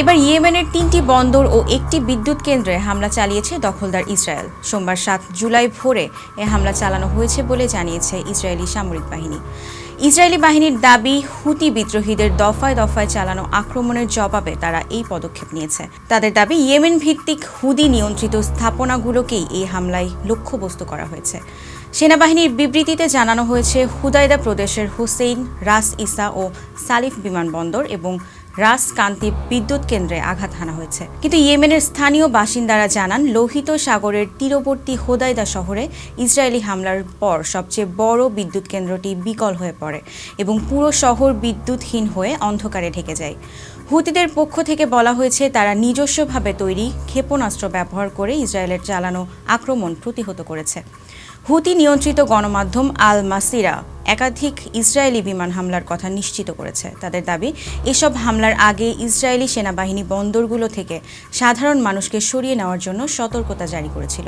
এবার ইয়েমেনের তিনটি বন্দর ও একটি বিদ্যুৎ কেন্দ্রে হামলা চালিয়েছে দখলদার ইসরায়েল। সোমবার সাত জুলাই ভোরে এ হামলা চালানো হয়েছে বলে জানিয়েছে ইসরায়েলি সামরিক বাহিনী। ইসরায়েলি বাহিনীর দাবি, হুতি বিদ্রোহীদের দফায় দফায় চালানো আক্রমণের জবাবে তারা এই পদক্ষেপ নিয়েছে। তাদের দাবি ইয়েমেন ভিত্তিক হুদি নিয়ন্ত্রিত স্থাপনাগুলোকেই এই হামলায় লক্ষ্যবস্তু করা হয়েছে। সেনাবাহিনীর বিবৃতিতে জানানো হয়েছে হুদাইদা প্রদেশের হুসেইন, রাস ইসা ও সালিফ বিমানবন্দর এবং রাস কান্তি বিদ্যুৎ কেন্দ্রে আঘাত হানা হয়েছে। কিন্তু ইয়েমেনের স্থানীয় বাসিন্দারা জানান, লোহিত সাগরের তীরবর্তী হোদাইদা শহরে ইসরায়েলি হামলার পর সবচেয়ে বড় বিদ্যুৎ কেন্দ্রটি বিকল হয়ে পড়ে এবং পুরো শহর বিদ্যুৎহীন হয়ে অন্ধকারে ঢেকে যায়। হুতিদের পক্ষ থেকে বলা হয়েছে, তারা নিজস্বভাবে তৈরি ক্ষেপণাস্ত্র ব্যবহার করে ইসরায়েলের চালানো আক্রমণ প্রতিহত করেছে। হুতি নিয়ন্ত্রিত গণমাধ্যম আল মাসিরা একাধিক ইসরায়েলি বিমান হামলার কথা নিশ্চিত করেছে। তাদের দাবি, এসব হামলার আগে ইসরায়েলি সেনাবাহিনী বন্দরগুলো থেকে সাধারণ মানুষকে সরিয়ে নেওয়ার জন্য সতর্কতা জারি করেছিল।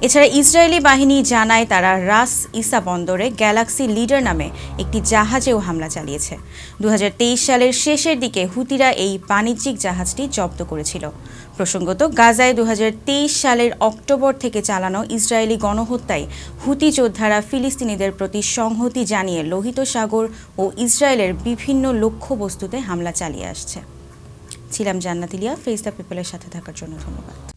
এছাড়া ইসরায়েলি বাহিনী জানায় তারা রাস ইসা বন্দরে গ্যালাক্সি লিডার নামে একটি জাহাজেও হামলা চালিয়েছে। দু হাজার তেইশ সালের শেষের দিকে হুতিরা এই বাণিজ্যিক জাহাজটি জব্দ করেছিল। প্রসঙ্গত, গাজায় দু হাজার তেইশ সালের অক্টোবর থেকে চালানো ইসরায়েলি গণহত্যায় হুতি যোদ্ধারা ফিলিস্তিনিদের প্রতি সংহতি জানিয়ে লোহিত সাগর ও ইসরায়েলের বিভিন্ন লক্ষ্যবস্তুতে হামলা চালিয়ে আসছে। ছিলাম জান্নাতিলিয়া ফেস দ্য পিপলের সাথে থাকার জন্য ধন্যবাদ।